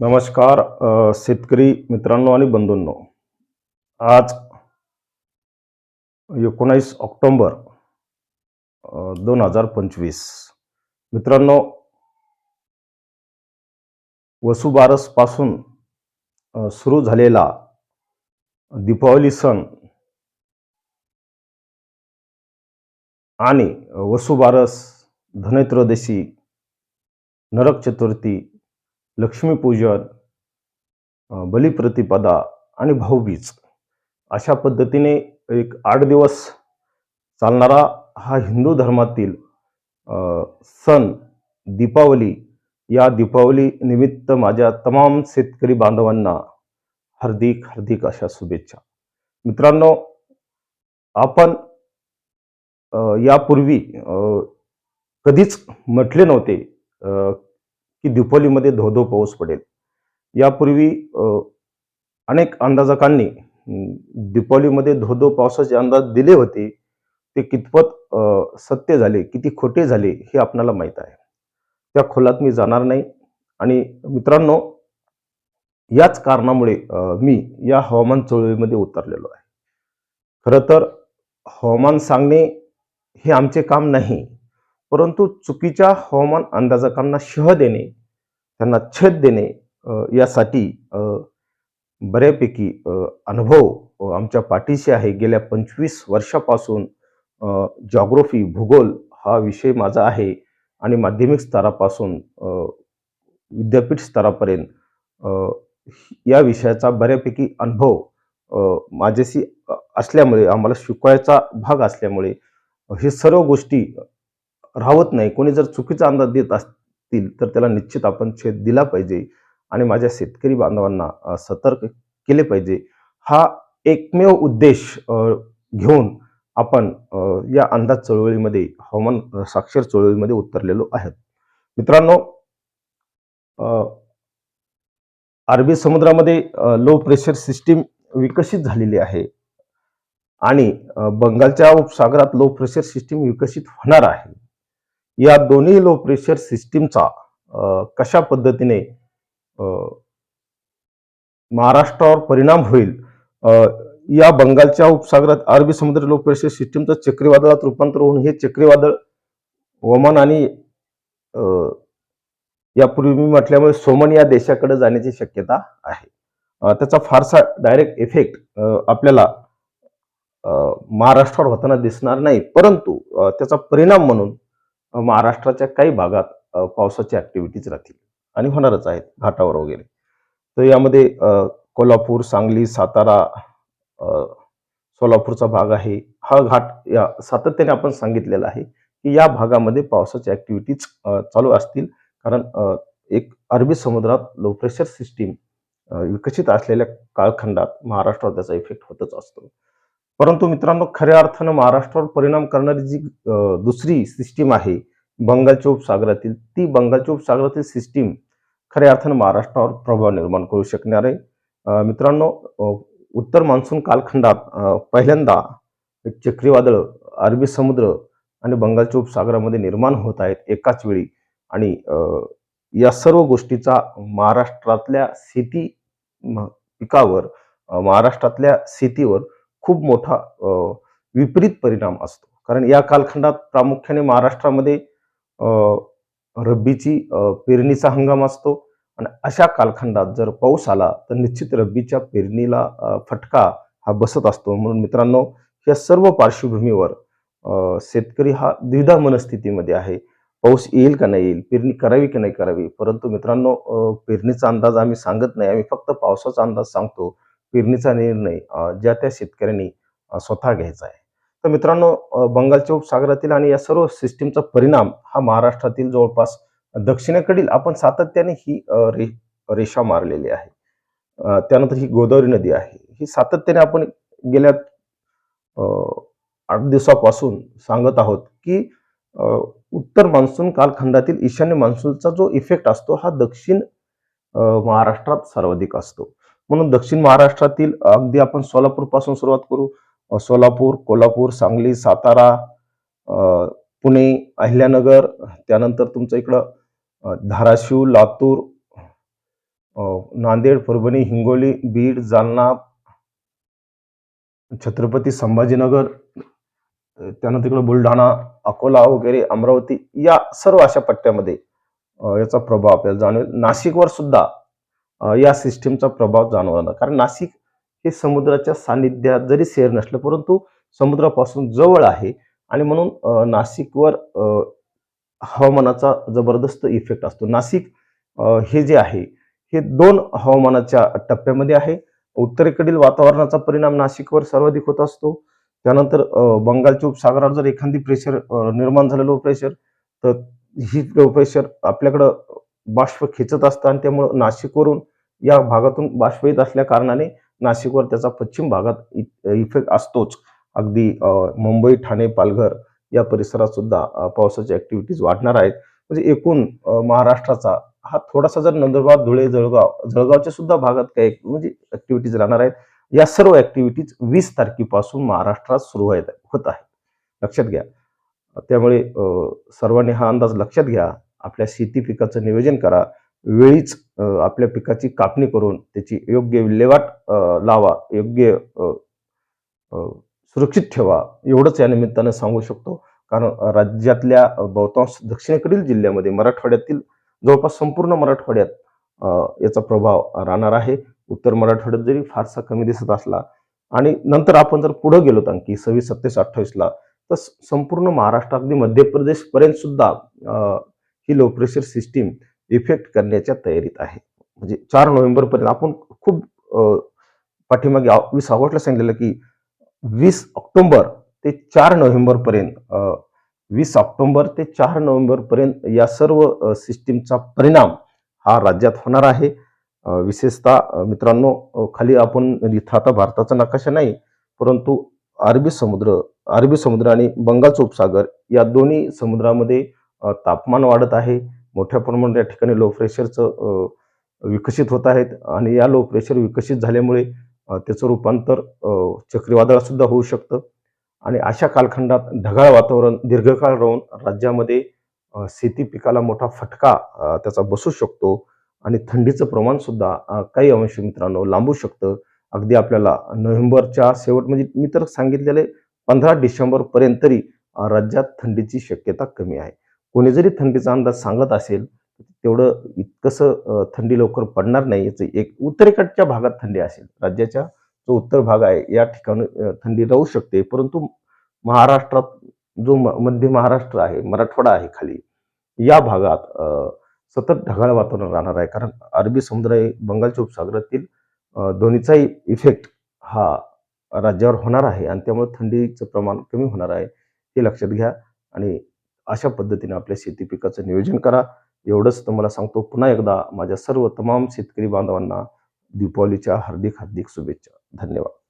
नमस्कार शेतकरी मित्रांनो आणि बंधूंनो. आज एकोणावीस ऑक्टोंबर दोन हजार पंचवीस. मित्रांनो वसुबारसपासून सुरू झालेला दीपावली सण आणि वसुबारस धनत्रयोदशी नरक चतुर्थी लक्ष्मीपूजन बलिप्रतिपदा आणि भाऊबीज अशा पद्धतीने एक आठ दिवस चालणारा हा हिंदू धर्मातील सण दीपावली या दीपावली निमित्त माझ्या तमाम शेतकरी बांधवांना हार्दिक हार्दिक अशा शुभेच्छा. मित्रांनो आपण यापूर्वी कधीच म्हटले नव्हते की दीपावलीमध्ये धो धो पाऊस पडेल. यापूर्वी अनेक अंदाजकांनी अं, दीपावलीमध्ये धो धो पावसाचे अंदाज दिले होते. ते कितपत सत्य झाले किती खोटे झाले हे आपणाला माहीत आहे. त्या खोलात मी जाणार नाही. आणि मित्रांनो याच कारणामुळे मी या हवामान चळवळीमध्ये उतरलेलो आहे. खरं तर हवामान सांगणे हे आमचे काम नाही. परंतु चुकीच्या हवामान अंदाजकांना शह देणे त्यांना छेद देणे यासाठी बऱ्यापैकी अनुभव आमच्या पाठीशी आहे. गेल्या पंचवीस वर्षापासून जॉग्रफी भूगोल हा विषय माझा आहे आणि माध्यमिक स्तरापासून विद्यापीठ स्तरापर्यंत या विषयाचा बऱ्यापैकी अनुभव माझ्याशी असल्यामुळे आम्हाला शिकवायचा भाग असल्यामुळे हे सर्व गोष्टी राहत नाही. कोणी जर चुकीचा अंदाज देत असतील तर त्याला निश्चित आपण छेद दिला पाहिजे आणि माझ्या शेतकरी बांधवांना सतर्क केले पाहिजे. हा एकमेव उद्देश घेऊन आपण या अंदाज चळवळीमध्ये हवामान साक्षर चळवळीमध्ये उतरलेलो आहेत. मित्रांनो अरबी समुद्रामध्ये लो प्रेशर सिस्टीम विकसित झालेली आहे आणि बंगालच्या उपसागरात लो प्रेशर सिस्टीम विकसित होणार आहे. या दोन्ही लो प्रेशर सिस्टीमचा कशा पद्धतीने महाराष्ट्रावर परिणाम होईल? या बंगालच्या उपसागरात अरबी समुद्र लो प्रेशर सिस्टीमचं चक्रीवादळात रूपांतर होऊन हे चक्रीवादळ वमन आणि यापूर्वी मी म्हटल्यामुळे सोमन या देशाकडे जाण्याची शक्यता आहे. त्याचा फारसा डायरेक्ट इफेक्ट आपल्याला महाराष्ट्रावर होताना दिसणार नाही. परंतु त्याचा परिणाम म्हणून महाराष्ट्राच्या काही भागात पावसाची पावसाच्या ऍक्टिव्हिटीज राहतील. आणि होणारच आहेत घाटावर वगैरे. तर यामध्ये कोल्हापूर सांगली सातारा सोलापूरचा भाग आहे. हा घाट या सातत्याने आपण सांगितलेला आहे की या भागामध्ये पावसाच्या ऍक्टिव्हिटीज चालू असतील. कारण एक अरबी समुद्रात लो प्रेशर सिस्टीम विकसित असलेल्या कालखंडात महाराष्ट्रावर त्याचा इफेक्ट होतच असतो. परंतु मित्रांनो खऱ्या अर्थानं महाराष्ट्रावर परिणाम करणारी जी दुसरी सिस्टीम आहे बंगालच्या उपसागरातील ती बंगालच्या उपसागरातील सिस्टीम खऱ्या अर्थानं महाराष्ट्रावर प्रभाव निर्माण करू शकणार आहे. मित्रांनो उत्तर मान्सून कालखंडात पहिल्यांदा एक चक्रीवादळ अरबी समुद्र आणि बंगालच्या उपसागरामध्ये निर्माण होत आहेत एकाच वेळी. आणि या सर्व गोष्टीचा महाराष्ट्रातल्या शेती पिकावर महाराष्ट्रातल्या शेतीवर खूप मोठा विपरीत परिणाम असतो. कारण या कालखंडात प्रामुख्याने महाराष्ट्रामध्ये रब्बीची पेरणीचा हंगाम असतो. आणि अशा कालखंडात जर पाऊस आला तर निश्चित रब्बीच्या पेरणीला फटका हा बसत असतो. म्हणून मित्रांनो या सर्व पार्श्वभूमीवर शेतकरी हा द्विधा मनस्थितीमध्ये आहे. पाऊस येईल का नाही येईल पेरणी करावी की नाही करावी? परंतु मित्रांनो पेरणीचा अंदाज आम्ही सांगत नाही. आम्ही फक्त पावसाचा अंदाज सांगतो. पेरणीचा निर्णय ज्या त्या शेतकऱ्यांनी स्वतः घ्यायचा आहे. तर मित्रांनो बंगालच्या उपसागरातील आणि या सर्व सिस्टीमचा परिणाम हा महाराष्ट्रातील जवळपास दक्षिणेकडील आपण सातत्याने ही रे रेषा मारलेली आहे. त्यानंतर ही गोदावरी नदी आहे. ही सातत्याने आपण गेल्या आठ दिवसापासून सांगत आहोत की उत्तर मान्सून कालखंडातील ईशान्य मान्सूनचा जो इफेक्ट असतो हा दक्षिण महाराष्ट्रात सर्वाधिक असतो. म्हणून दक्षिण महाराष्ट्रातील अगदी आपण सोलापूरपासून सुरुवात करू. सोलापूर कोल्हापूर सांगली सातारा पुणे अहिल्यानगर त्यानंतर तुमचं इकडं धाराशिव लातूर नांदेड परभणी हिंगोली बीड जालना छत्रपती संभाजीनगर त्यानंतर तिकडे बुलढाणा अकोला वगैरे अमरावती या सर्व अशा पट्ट्यामध्ये याचा प्रभाव आपल्याला जाणवेल. नाशिकवर सुद्धा या सिस्टीमचा प्रभाव जाणवला कारण नाशिक हे समुद्राच्या सान्निध्यात जरी शहर नसलं परंतु समुद्रापासून जवळ आहे आणि म्हणून नाशिकवर हवामानाचा जबरदस्त इफेक्ट असतो. नाशिक हे जे आहे हे दोन हवामानाच्या टप्प्यामध्ये आहे. उत्तरेकडील वातावरणाचा परिणाम नाशिकवर सर्वाधिक होत असतो. त्यानंतर बंगालच्या उपसागरावर जर एखादी प्रेशर निर्माण झालं लो प्रेशर तर ही लो प्रेशर आपल्याकडं बाष्प खेचत असतं आणि त्यामुळं नाशिकवरून या भागातून बाष्प येत असल्या कारणाने नाशिकवर त्याचा पश्चिम भागात इफेक्ट असतोच. अगदी मुंबई ठाणे पालघर या परिसरात सुद्धा पावसाच्या ऍक्टिव्हिटीज वाढणार आहेत. म्हणजे एकूण महाराष्ट्राचा हा थोडासा जर नंदुरबार धुळे जळगाव जळगावच्या सुद्धा भागात काही म्हणजे ऍक्टिव्हिटीज राहणार आहेत. या सर्व ऍक्टिव्हिटीज वीस तारखेपासून महाराष्ट्रात सुरू होत आहेत. लक्षात घ्या. त्यामुळे सर्वांनी हा अंदाज लक्षात घ्या. आपल्या शेती पिकाचं नियोजन करा. वेळीच आपल्या पिकाची कापणी करून त्याची योग्य विल्हेवाट लावा. योग्य सुरक्षित ठेवा. एवढंच या निमित्तानं सांगू शकतो. कारण राज्यातल्या बहुतांश दक्षिणेकडील जिल्ह्यामध्ये मराठवाड्यातील जवळपास संपूर्ण मराठवाड्यात याचा प्रभाव राहणार आहे. उत्तर मराठवाड्यात जरी फारसा कमी दिसत असला आणि नंतर आपण जर पुढे गेलो आणखी सव्वीस सत्तावीस अठ्ठावीसला तर संपूर्ण महाराष्ट्र अगदी मध्य प्रदेश पर्यंत सुद्धा ही लो प्रेशर सिस्टीम इफेक्ट करण्याच्या तयारीत आहे. म्हणजे चार नोव्हेंबरपर्यंत आपण खूप पाठीमागे वीस ऑगस्टला सांगितलेलं की वीस ऑक्टोंबर ते चार नोव्हेंबरपर्यंत वीस ऑक्टोंबर ते चार नोव्हेंबरपर्यंत या सर्व सिस्टीमचा परिणाम हा राज्यात होणार आहे. विशेषतः मित्रांनो खाली आपण इथं आता भारताचा नकाशा नाही परंतु अरबी समुद्र अरबी समुद्र आणि बंगालचा उपसागर या दोन्ही समुद्रामध्ये तापमान वाढत आहे. मोठ्या प्रमाणात या ठिकाणी लो प्रेशरचं विकसित होत आहेत आणि या लो प्रेशर विकसित झाल्यामुळे त्याचं रूपांतर चक्रीवादळसुद्धा चक्रीवादळात सुद्धा होऊ शकतं. आणि अशा कालखंडात ढगाळ वातावरण दीर्घकाळ राहून राज्यामध्ये शेती पिकाला मोठा फटका त्याचा बसू शकतो आणि थंडीचं प्रमाण सुद्धा काही अंश मित्रांनो लांबू शकतं. अगदी आपल्याला नोव्हेंबरच्या शेवट म्हणजे मी तर सांगितलेले पंधरा डिसेंबर पर्यंत तरी राज्यात थंडीची शक्यता कमी आहे. कोणी जरी थंडीचा अंदाज सांगत असेल तेवढं इतकंसं थंडी लवकर पडणार नाही याचं एक उत्तरेकडच्या भागात थंडी असेल. राज्याच्या जो उत्तर भाग आहे या ठिकाणी थंडी राहू शकते. परंतु महाराष्ट्रात जो म- मध्य महाराष्ट्र आहे मराठवाडा आहे खाली या भागात सतत ढगाळ वातावरण राहणार आहे. कारण अरबी समुद्र हे बंगालच्या उपसागरातील दोन्हीचाही इफेक्ट हा राज्यावर होणार आहे. आणि त्यामुळे थंडीचं प्रमाण कमी होणार आहे हे लक्षात घ्या. आणि अशा पद्धतीने आपल्या शेती पिकाचं नियोजन करा. एवढंच तुम्हाला सांगतो पुन्हा एकदा माझ्या सर्व तमाम शेतकरी बांधवांना दीपावलीच्या हार्दिक हार्दिक शुभेच्छा. धन्यवाद.